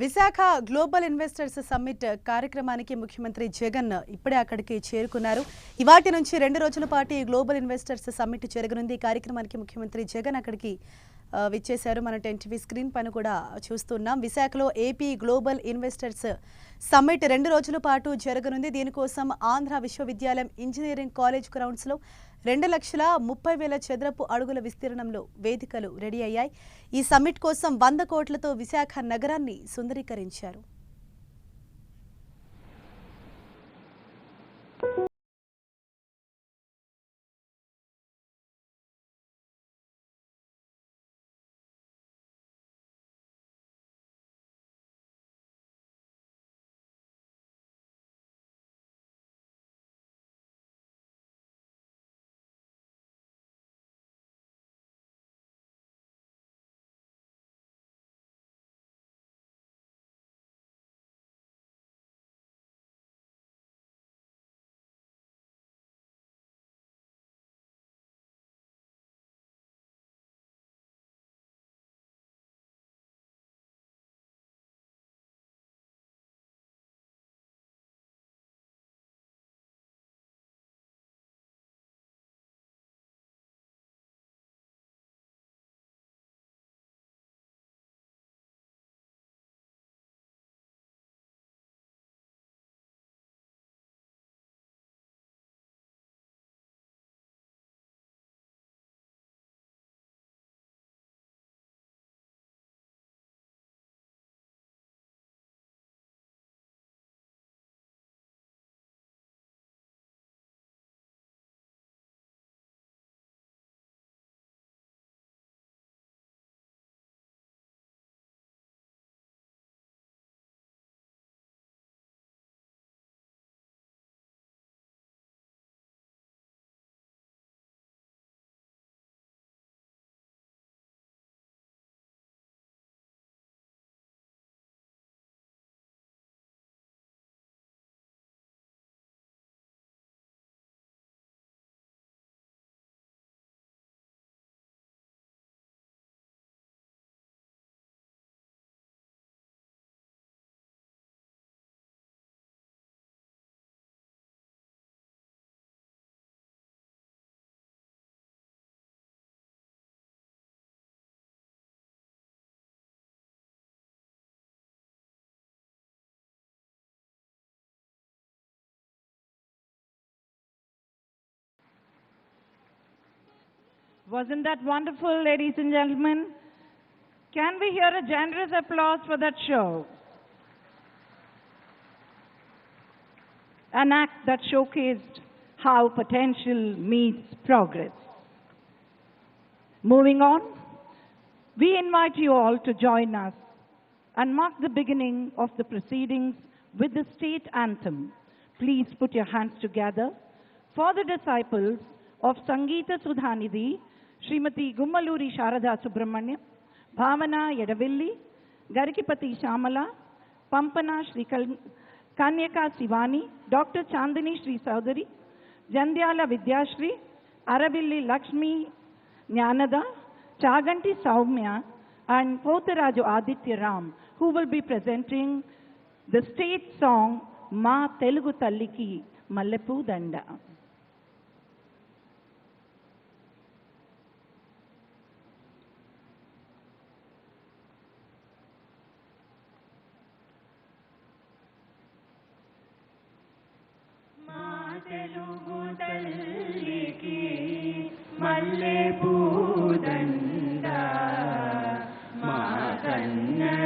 Visakha global investors summit కార్యక్రమానికి ముఖ్యమంత్రి జగన్ ఇప్పుడే అక్కడికి చేరుకున్నారు. ఇవాటి నుంచి రెండు రోజుల పాటు ఈ గ్లోబల్ ఇన్వెస్టర్స్ సమ్మిట్ జరగనుంది. ఈ కార్యక్రమానికి ముఖ్యమంత్రి జగన్ అక్కడికి విచ్చేశారు. మన టెన్ టీవీ స్క్రీన్ పైన కూడా చూస్తున్నాం. విశాఖలో ఏపీ గ్లోబల్ ఇన్వెస్టర్స్ సమ్మిట్ రెండు రోజుల పాటు జరగనుంది. దీనికోసం ఆంధ్ర విశ్వవిద్యాలయం ఇంజనీరింగ్ కాలేజ్ గ్రౌండ్స్లో రెండు లక్షల ముప్పై వేల చదరపు అడుగుల విస్తీర్ణంలో వేదికలు రెడీ అయ్యాయి. ఈ సమ్మిట్ కోసం వంద కోట్లతో విశాఖ నగరాన్ని సుందరీకరించారు. Wasn't that wonderful, ladies and gentlemen? Can we hear a generous applause for that show? An act that showcased how potential meets progress. Moving on, we invite you all to join us and mark the beginning of the proceedings with the state anthem. Please put your hands together for the disciples of Sangeeta Sudhanidhi, Shrimati ಗುಮ್ಮಲೂರಿ Sharada Subrahmanya, Bhavana ಎಡವಿಲ್ಲಿ ಗರಿಕಿಪತಿ Shyamala, Pampana Sri ಕಲ್, Kanyaka Shivani, doctor Chandini Sri ಸಹೋದರಿ Jandhyala Vidyasri, Aravilli Lakshmi Gnanada, Chaganti Soumya and Potharaju Aditya Ram, who will be presenting the state song, ಮಾ Telugu Talliki Mallepu Danda.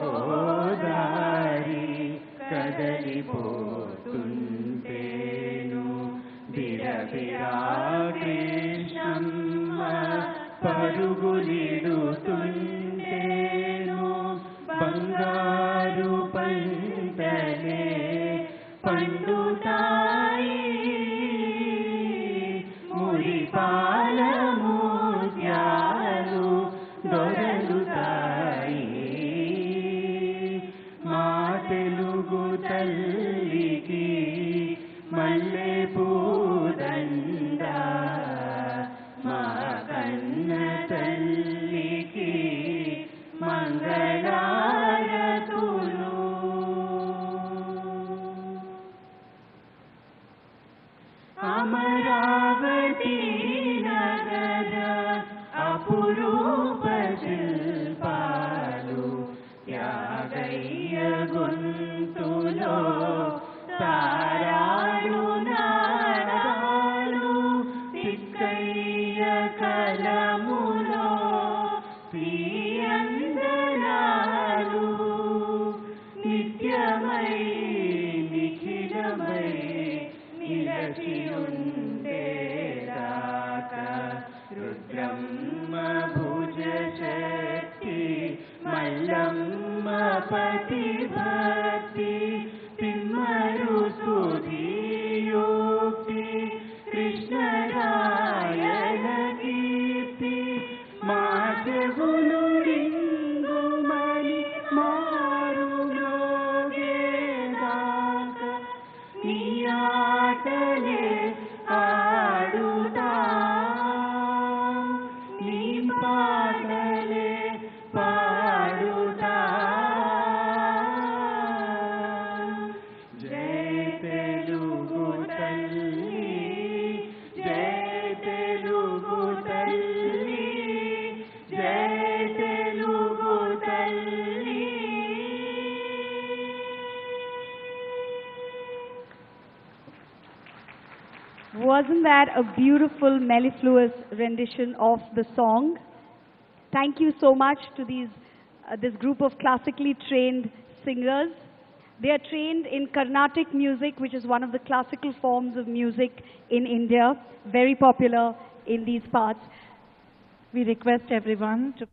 Godari కదలిపోతుంటేను బిరబిరా Krishnamma పరుగులిడుతుంటేను బంగారు పంటలే పండు शरणाय ब्रह्मपति। Wasn't that a beautiful mellifluous rendition of the song? Thank you so much to these, uh, this group of classically trained singers. They are trained in Carnatic music, which is one of the classical forms of music in India, very popular in these parts. We request everyone to